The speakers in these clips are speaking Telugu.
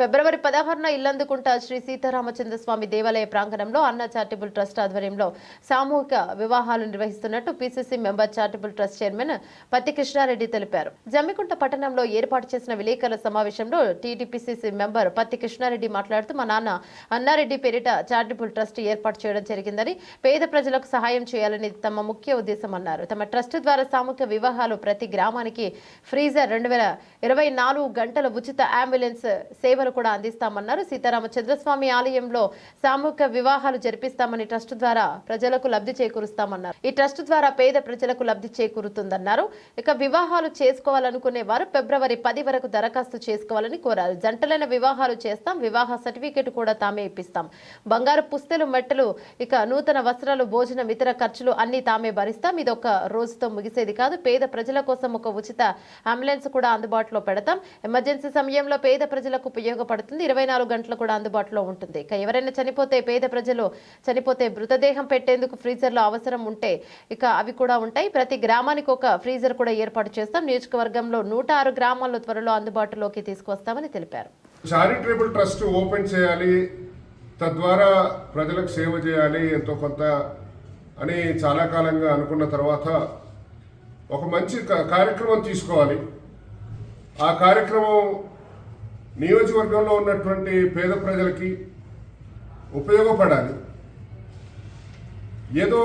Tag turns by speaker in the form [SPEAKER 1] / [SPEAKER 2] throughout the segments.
[SPEAKER 1] ఫిబ్రవరి పదహారున ఇల్లందుకుంట శ్రీ సీతారామచంద్ర స్వామి దేవాలయ ప్రాంగణంలో అన్న చారిటబుల్ ట్రస్ట్ ఆధ్వర్యంలో సామూహిక వివాహాలు నిర్వహిస్తున్నట్టు PCC member charitable trust chairman Patti Krishnareddy తెలిపారు. జమ్మికుంట పట్టణంలో ఏర్పాటు చేసిన విలేకరుల సమావేశంలో టీడీపీసీసీ మెంబర్ పత్తి కృష్ణారెడ్డి మాట్లాడుతూ మా నాన్న అన్నారెడ్డి పేరిట చారిటబుల్ ట్రస్ట్ ఏర్పాటు చేయడం జరిగిందని పేద ప్రజలకు సహాయం చేయాలని తమ ముఖ్య ఉద్దేశం అన్నారు. తమ ట్రస్ట్ ద్వారా సామూహిక వివాహాలు ప్రతి గ్రామానికి ఫ్రీజర్ రెండు వేల ఇరవై నాలుగు గంటల ఉచిత అంబులెన్స్ సేవలు కూడా అందిస్తామన్నారు. సీతారామ చంద్రస్వామి ఆలయంలో సామూహిక వివాహాలు జరిపిస్తామని ట్రస్ట్ ద్వారా ప్రజలకు లబ్ధి చేకూరుస్తామన్నారు. ఈ ట్రస్ట్ ద్వారా పేద ప్రజలకు లబ్ధి చేకూరుతుందన్నారు. ఇక వివాహాలు చేసుకోవాలనుకునే వారు ఫిబ్రవరి పది వరకు దరఖాస్తు చేసుకోవాలని కోరారు. జంటలైన వివాహాలు చేస్తాం. వివాహ సర్టిఫికేట్ కూడా తామే ఇప్పిస్తాం. బంగారు పుస్తలు మెట్టలు ఇక నూతన వస్త్రాలు భోజనం ఇతర ఖర్చులు అన్ని తామే భరిస్తాం. ఇది ఒక రోజుతో ముగిసేది కాదు. పేద ప్రజల కోసం ఒక ఉచిత అంబులెన్స్ కూడా అందుబాటులో పెడతాం. ఎమర్జెన్సీ సమయంలో పేద ప్రజలకు ఉపయోగ ఉపయోగపడుతుంది. ఇరవై నాలుగు గంటలు కూడా అందుబాటులో ఉంటుంది. ఇక ఎవరైనా చనిపోతే పేద ప్రజలు చనిపోతే మృతదేహం పెట్టేందుకు ఫ్రీజర్లో అవసరం ఉంటే ఇక అవి కూడా ఉంటాయి. ప్రతి గ్రామానికి ఒక ఫ్రీజర్ కూడా ఏర్పాటు చేస్తాం. నియోజకవర్గంలో నూట ఆరు గ్రామాల్లో త్వరలో అందుబాటులోకి తీసుకొస్తామని తెలిపారు.
[SPEAKER 2] చారిటబుల్ ట్రస్ట్ ఓపెన్ చేయాలి. తద్వారా ప్రజలకు సేవ చేయాలి. ఎంతో కొంత అని చాలా కాలంగా అనుకున్న తర్వాత ఒక మంచి కార్యక్రమం తీసుకోవాలి. ఆ కార్యక్రమం నియోజకవర్గంలో ఉన్నటువంటి పేద ప్రజలకి ఉపయోగపడాలి. ఏదో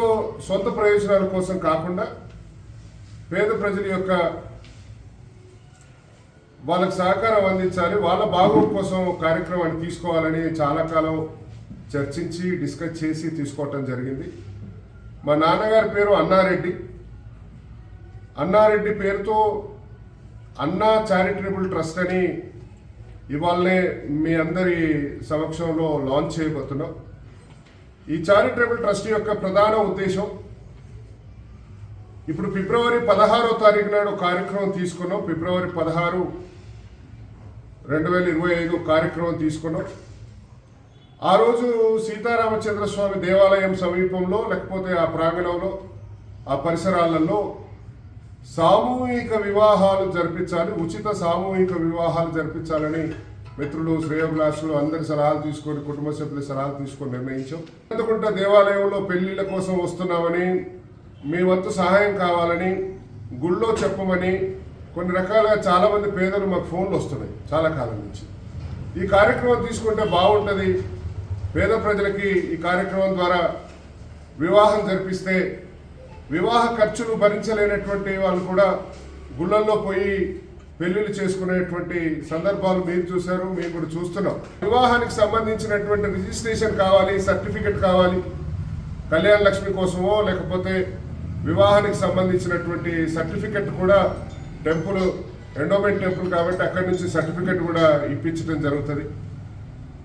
[SPEAKER 2] సొంత ప్రయోజనాల కోసం కాకుండా పేద ప్రజల యొక్క వాళ్ళకి సహకారం అందించాలి వాళ్ళ బాగోగు కోసం కార్యక్రమాన్ని తీసుకోవాలని చాలా కాలం చర్చించి డిస్కస్ చేసి తీసుకోవటం జరిగింది. మా నాన్నగారి పేరు అన్నారెడ్డి. అన్నారెడ్డి పేరుతో అన్నా చారిటబుల్ ట్రస్ట్ అని ఇవాళనే మీ అందరి సమక్షంలో లాంచ్ చేయబోతున్నాం. ఈ చారిటబుల్ ట్రస్ట్ యొక్క ప్రధాన ఉద్దేశం ఇప్పుడు ఫిబ్రవరి పదహారో తారీఖు నాడు కార్యక్రమం తీసుకున్నాం. ఫిబ్రవరి పదహారు రెండు వేల ఇరవై ఐదు కార్యక్రమం తీసుకున్నాం. ఆ రోజు సీతారామచంద్ర స్వామి దేవాలయం సమీపంలో లేకపోతే ఆ ప్రాంగణంలో ఆ పరిసరాలలో సామూహిక వివాహాలు జరిపించాలి ఉచిత సామూహిక వివాహాలు జరిపించాలని మిత్రులు శ్రేయోభిలాషులు అందరి సలహాలు తీసుకొని కుటుంబ సభ్యుల సలహాలు తీసుకొని నిర్ణయించాం. అందుకుంట దేవాలయంలో పెళ్ళిళ్ళ కోసం వస్తున్నామని మీ వంతు సహాయం కావాలని గుళ్ళో చెప్పమని కొన్ని రకాలుగా చాలామంది పేదలు మాకు ఫోన్లు వస్తున్నాయి చాలా కాలం నుంచి. ఈ కార్యక్రమం తీసుకుంటే బాగుంటుంది. పేద ప్రజలకి ఈ కార్యక్రమం ద్వారా వివాహం జరిపిస్తే వివాహ ఖర్చులు భరించలేనటువంటి వాళ్ళు కూడా గుళ్ళల్లో పోయి పెళ్ళిళ్ళు చేసుకునేటువంటి సందర్భాలు మీరు చూశారు మేము కూడా చూస్తున్నాం. వివాహానికి సంబంధించినటువంటి రిజిస్ట్రేషన్ కావాలి సర్టిఫికెట్ కావాలి కళ్యాణ లక్ష్మి కోసమో లేకపోతే వివాహానికి సంబంధించినటువంటి సర్టిఫికెట్ కూడా టెంపుల్ ఎండోమెంట్ టెంపుల్ కాబట్టి అక్కడి నుంచి సర్టిఫికెట్ కూడా ఇప్పించడం జరుగుతుంది.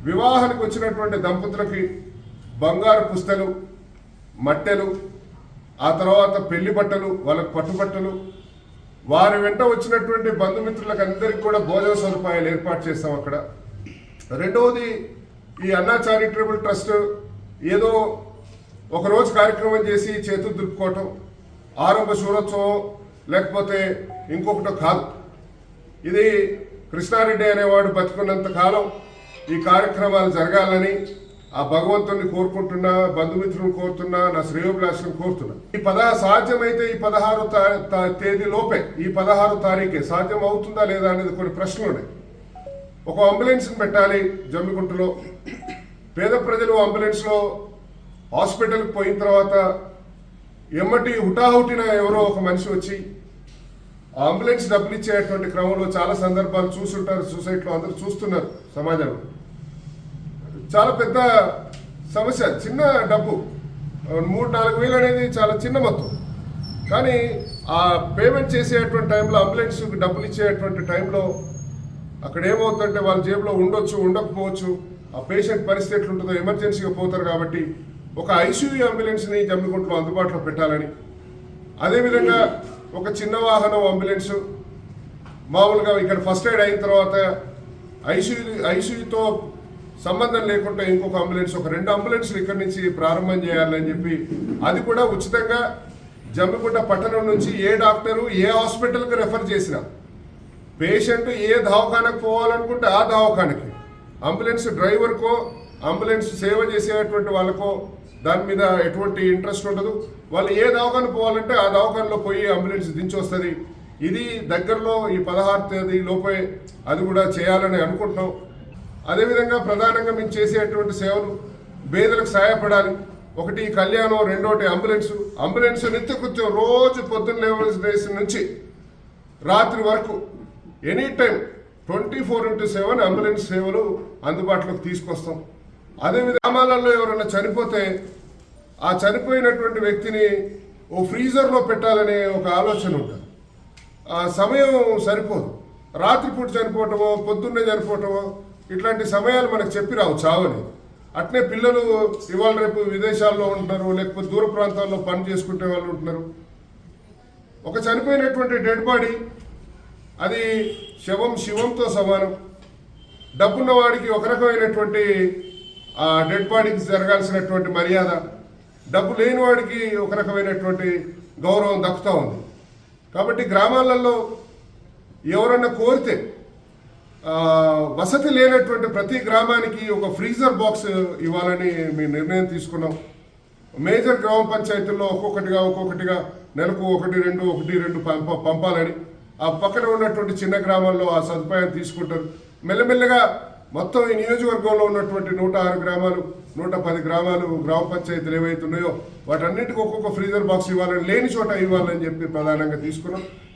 [SPEAKER 2] వివాహానికి వచ్చినటువంటి దంపతులకి బంగారు పుస్తలు మట్టెలు ఆ తర్వాత పెళ్ళి బట్టలు వాళ్ళకి పట్టుబట్టలు వారి వెంట వచ్చినటువంటి బంధుమిత్రులకు అందరికీ కూడా భోజన సదుపాయాలు ఏర్పాటు చేస్తాం అక్కడ. రెండవది ఈ అన్నా చారిటబుల్ ట్రస్ట్ ఏదో ఒకరోజు కార్యక్రమం చేసి చేతులు దులుపుకోవటం ఆరంభ శూరోత్సవం లేకపోతే ఇంకొకటో కాదు. ఇది కృష్ణారెడ్డి అనేవాడు బతుకున్నంత కాలం ఈ కార్యక్రమాలు జరగాలని ఆ భగవంతుని కోరుకుంటున్నా బంధుమిత్రులను కోరుతున్నా నా శ్రేయోభిలాషను కోరుతున్నా. ఈ పదహారు సాధ్యమైతే ఈ పదహారు తేదీ లోపే ఈ పదహారు తారీఖే. సాధ్యం అవుతుందా లేదా అనేది కొన్ని ప్రశ్నలు ఉన్నాయి. ఒక అంబులెన్స్ని పెట్టాలి జమ్మికుంటలో. పేద ప్రజలు అంబులెన్స్లో హాస్పిటల్కి పోయిన తర్వాత ఎమ్మటి హుటాహుటిన ఎవరో ఒక మనిషి వచ్చి ఆ అంబులెన్స్ డబ్బులు ఇచ్చేటువంటి క్రమంలో చాలా సందర్భాలు చూసుంటారు సొసైటీలో అందరూ చూస్తున్నారు సమాజంలో. చాలా పెద్ద సమస్య చిన్న డబ్బు. మూడు నాలుగు వేలు అనేది చాలా చిన్న మొత్తం. కానీ ఆ పేమెంట్ చేసేటువంటి టైంలో అంబులెన్స్కి డబ్బులు ఇచ్చేటువంటి టైంలో అక్కడ ఏమవుతుందంటే వాళ్ళ జేబులో ఉండొచ్చు ఉండకపోవచ్చు. ఆ పేషెంట్ పరిస్థితి ఎట్లుంటుందో ఎమర్జెన్సీగా పోతారు కాబట్టి ఒక ఐసీయూ అంబులెన్స్ని జమ్మిగుంటలో అందుబాటులో పెట్టాలని. అదేవిధంగా ఒక చిన్న వాహనం అంబులెన్స్ మామూలుగా ఇక్కడ ఫస్ట్ ఎయిడ్ అయిన తర్వాత ఐసీయూ ఐసీయూతో సంబంధం లేకుండా ఇంకొక అంబులెన్స్ ఒక రెండు అంబులెన్స్లు ఇక్కడి నుంచి ప్రారంభం చేయాలని చెప్పి అది కూడా ఉచితంగా జమ్మిగుంట పట్టణం నుంచి ఏ డాక్టరు ఏ హాస్పిటల్కి రెఫర్ చేసినా పేషెంట్ ఏ దవాఖానకు పోవాలనుకుంటే ఆ దవాఖానకి అంబులెన్స్ డ్రైవర్కో అంబులెన్స్ సేవ చేసేటువంటి వాళ్ళకో దాని మీద ఎటువంటి ఇంట్రెస్ట్ ఉండదు. వాళ్ళు ఏ దవాఖాన పోవాలంటే ఆ దవాఖానలో పోయి అంబులెన్స్ దించి వస్తుంది ఇది దగ్గరలో ఈ పదహారు తేదీ లోపే అది కూడా చేయాలని అనుకుంటున్నాం. అదేవిధంగా ప్రధానంగా మేము చేసేటువంటి సేవలు పేదలకు సహాయపడాలి. ఒకటి కళ్యాణం రెండోటి అంబులెన్సు. అంబులెన్స్ నిత్య కృత్యం రోజు పొద్దున్న లేవలసిన నుంచి రాత్రి వరకు any time twenty four into seven ambulance సేవలు అందుబాటులోకి తీసుకొస్తాం. అదేవిధంగా గ్రామాలలో ఎవరైనా చనిపోతే ఆ చనిపోయినటువంటి వ్యక్తిని ఓ ఫ్రీజర్లో పెట్టాలనే ఒక ఆలోచన ఉంటుంది. ఆ సమయం సరిపోదు. రాత్రిపూట చనిపోవటమో పొద్దున్నే చనిపోవటమో ఇట్లాంటి సమయాలు మనకు చెప్పి రావు చావని. అట్నే పిల్లలు ఇవాళ రేపు విదేశాల్లో ఉంటున్నారు లేకపోతే దూర ప్రాంతాల్లో పని చేసుకునే వాళ్ళు ఉంటున్నారు. ఒక చనిపోయినటువంటి డెడ్ బాడీ అది శవం శివంతో సమానం. డబ్బున్న వాడికి ఒక రకమైనటువంటి ఆ డెడ్ బాడీకి జరగాల్సినటువంటి మర్యాద. డబ్బు లేని వాడికి ఒక రకమైనటువంటి గౌరవం దక్కుతూ ఉంది. కాబట్టి గ్రామాలలో ఎవరన్నా కోరితే వసతి లేనటువంటి ప్రతి గ్రామానికి ఒక ఫ్రీజర్ బాక్స్ ఇవ్వాలని మేము నిర్ణయం తీసుకున్నాం. మేజర్ గ్రామ పంచాయతీల్లో ఒక్కొక్కటిగా ఒక్కొక్కటిగా నెలకు ఒకటి రెండు ఒకటి రెండు పంప పంపాలని. ఆ పక్కన ఉన్నటువంటి చిన్న గ్రామాల్లో ఆ సదుపాయం తీసుకుంటారు. మెల్లమెల్లగా మొత్తం ఈ నియోజకవర్గంలో ఉన్నటువంటి నూట ఆరు గ్రామాలు నూట పది గ్రామాలు గ్రామ పంచాయతీలు ఏవైతే ఉన్నాయో వాటన్నిటికీ ఒక్కొక్క ఫ్రీజర్ బాక్స్ ఇవ్వాలని లేని చోట ఇవ్వాలని చెప్పి ప్రధానంగా తీసుకున్నాం.